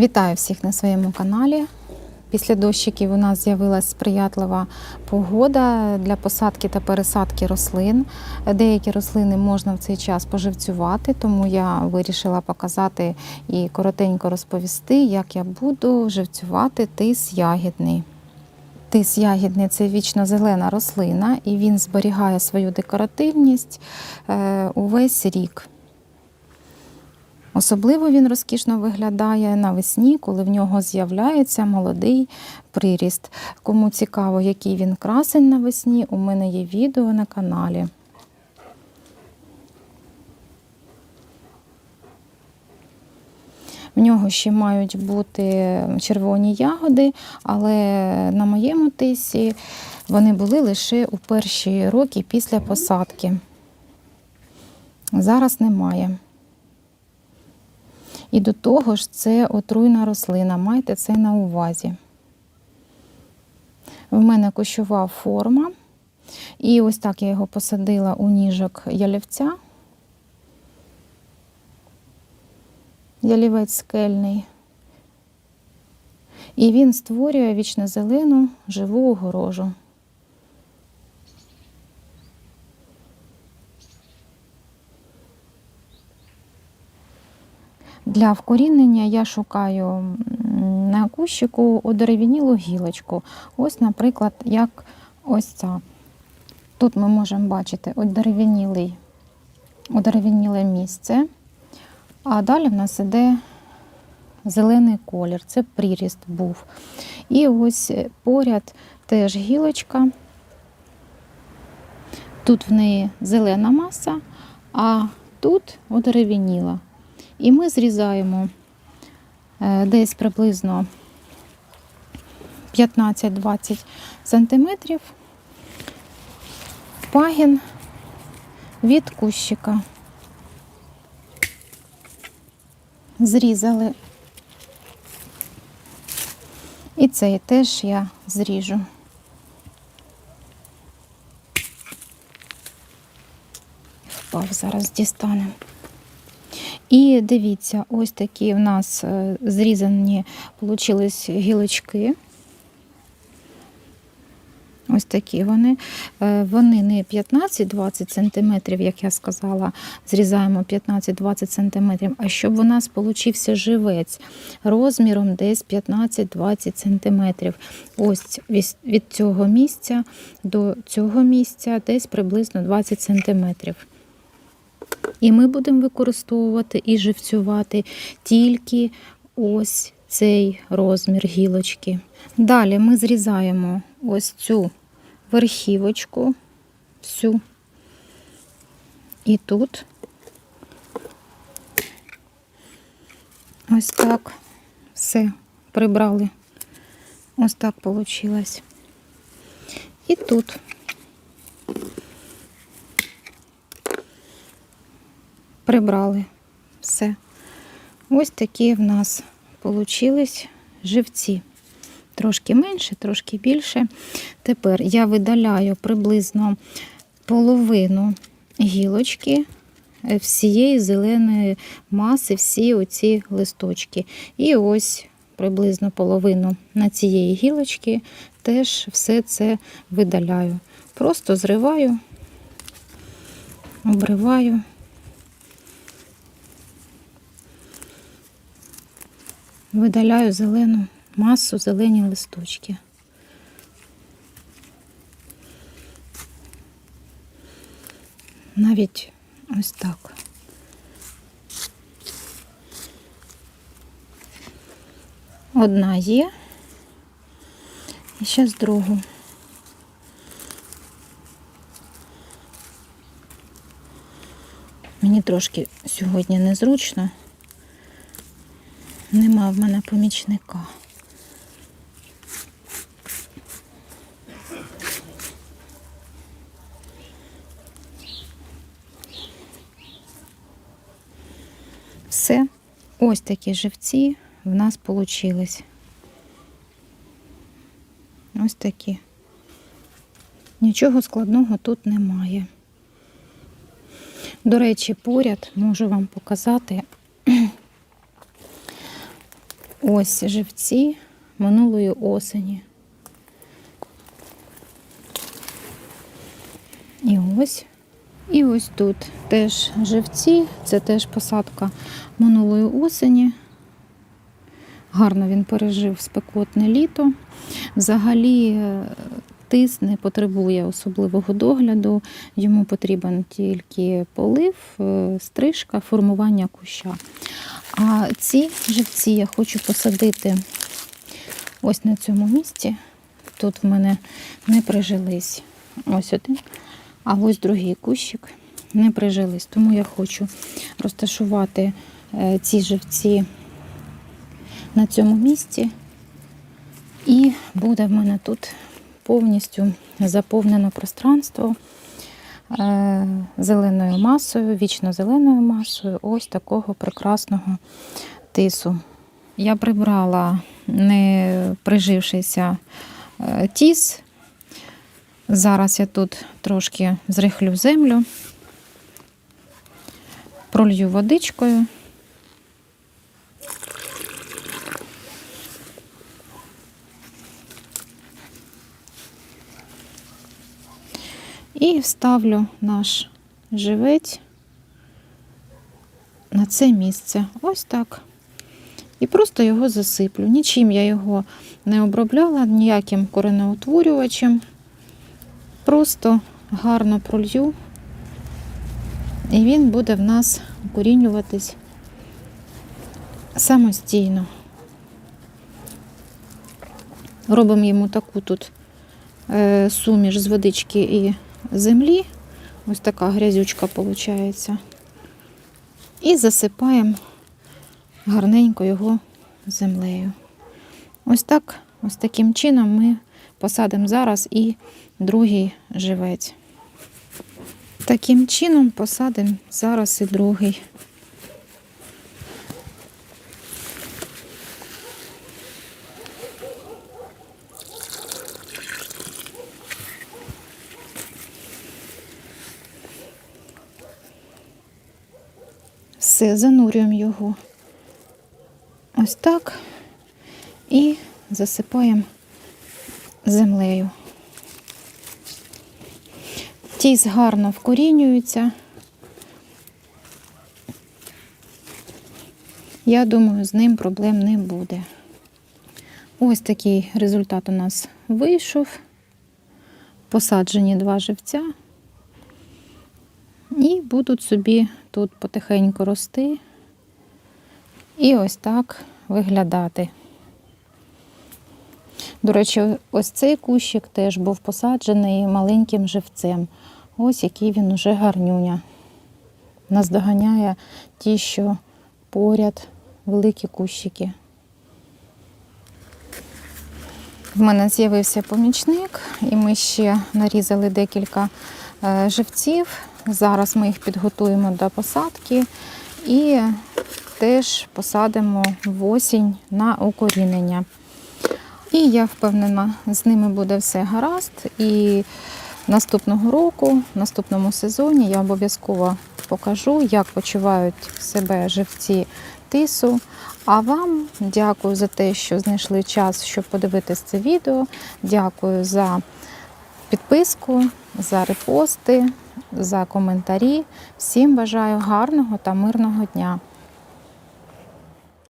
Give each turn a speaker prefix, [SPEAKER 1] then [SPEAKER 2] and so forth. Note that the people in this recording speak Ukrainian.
[SPEAKER 1] Вітаю всіх на своєму каналі. Після дощиків у нас з'явилася сприятлива погода для посадки та пересадки рослин. Деякі рослини можна в цей час поживцювати, тому я вирішила показати і коротенько розповісти, як я буду живцювати тис ягідний. Тис ягідний це вічно зелена рослина, і він зберігає свою декоративність е, увесь рік. Особливо він розкішно виглядає навесні, коли в нього з'являється молодий приріст. Кому цікаво, який він красень навесні, у мене є відео на каналі. В нього ще мають бути червоні ягоди, але на моєму тисі вони були лише у перші роки після посадки. Зараз немає. І до того ж, це отруйна рослина. Майте це на увазі. В мене кущова форма. І ось так я його посадила у ніжок ялівця. Ялівець скельний. І він створює вічно зелену живу огорожу. Для вкорінення я шукаю на кущику одерев'янілу гілочку. Ось, наприклад, як ось ця. Тут ми можемо бачити одерев'яніле місце, а далі в нас іде зелений колір, це приріст був. І ось поряд теж гілочка. Тут в неї зелена маса, а тут одерев'яніла. І ми зрізаємо е, десь приблизно 15-20 сантиметрів пагін від кущика. Зрізали. І цей теж я зріжу. Впав, зараз дістанемо. І дивіться, ось такі в нас е, зрізані получились гілочки. Ось такі вони. Е, Вони не 15-20 см, як я сказала, зрізаємо 15-20 см, а щоб у нас получився живець розміром десь 15-20 см. Ось від- від цього місця до цього місця десь приблизно 20 см. І ми будемо використовувати і живцювати тільки ось цей розмір гілочки. Далі ми зрізаємо ось цю верхівочку, всю. І тут ось так все прибрали. Ось так вийшло. І тут. Прибрали все. Ось такі в нас получились живці. Трошки менше, трошки більше. Тепер я видаляю приблизно половину гілочки е, всієї зеленої маси, всі оці листочки. І ось приблизно половину на цієї гілочки теж все це видаляю. Просто зриваю, обриваю. Видаляю зелену масу, зелені листочки. Навіть ось так. Одна є. І зараз другу. Мені трошки сьогодні незручно. Нема в мене помічника. Все, ось такі живці в нас получились. Ось такі. Нічого складного тут немає. До речі, поряд можу вам показати Ось живці минулої осені. І ось. І ось тут теж живці, це теж посадка минулої осені. Гарно він пережив спекотне літо. Взагалі е, тис не потребує особливого догляду. Йому потрібен тільки полив, е, стрижка, формування куща. А ці живці я хочу посадити ось на цьому місці. Тут в мене не прижились. Ось один, а ось другий кущик не прижились. Тому я хочу розташувати е, ці живці на цьому місці. І буде в мене тут повністю заповнено пространство зеленою масою, вічно зеленою масою, ось такого прекрасного тису. Я прибрала не прижившийся е, тіс. Зараз я тут трошки зрихлю землю, пролью водичкою. І вставлю наш живець на це місце. Ось так. І просто його засиплю. Нічим я його не обробляла, ніяким коренеутворювачем. Просто гарно пролью, і він буде в нас укорінюватись самостійно. Робимо йому таку тут е, суміш з водички і землі. Ось така грязючка виходить. І засипаємо гарненько його землею. Ось так, ось таким чином ми посадимо зараз і другий живець. Таким чином посадимо зараз і другий. Все, занурюємо його ось так і засипаємо землею. Тіс гарно вкорінюється. Я думаю, з ним проблем не буде. Ось такий результат у нас вийшов. Посаджені два живця. І будуть собі тут потихеньку рости. І ось так виглядати. До речі, ось цей кущик теж був посаджений маленьким живцем. Ось який він уже гарнюня. Наздоганяє ті, що поряд великі кущики. В мене з'явився помічник, і ми ще нарізали декілька е, живців. Зараз ми їх підготуємо до посадки і теж посадимо в осінь на укорінення. І я впевнена, з ними буде все гаразд. І наступного року, в наступному сезоні я обов'язково покажу, як почувають себе живці тису. А вам дякую за те, що знайшли час, щоб подивитись це відео. Дякую за підписку, за репости, за коментарі. Всім бажаю гарного та мирного дня!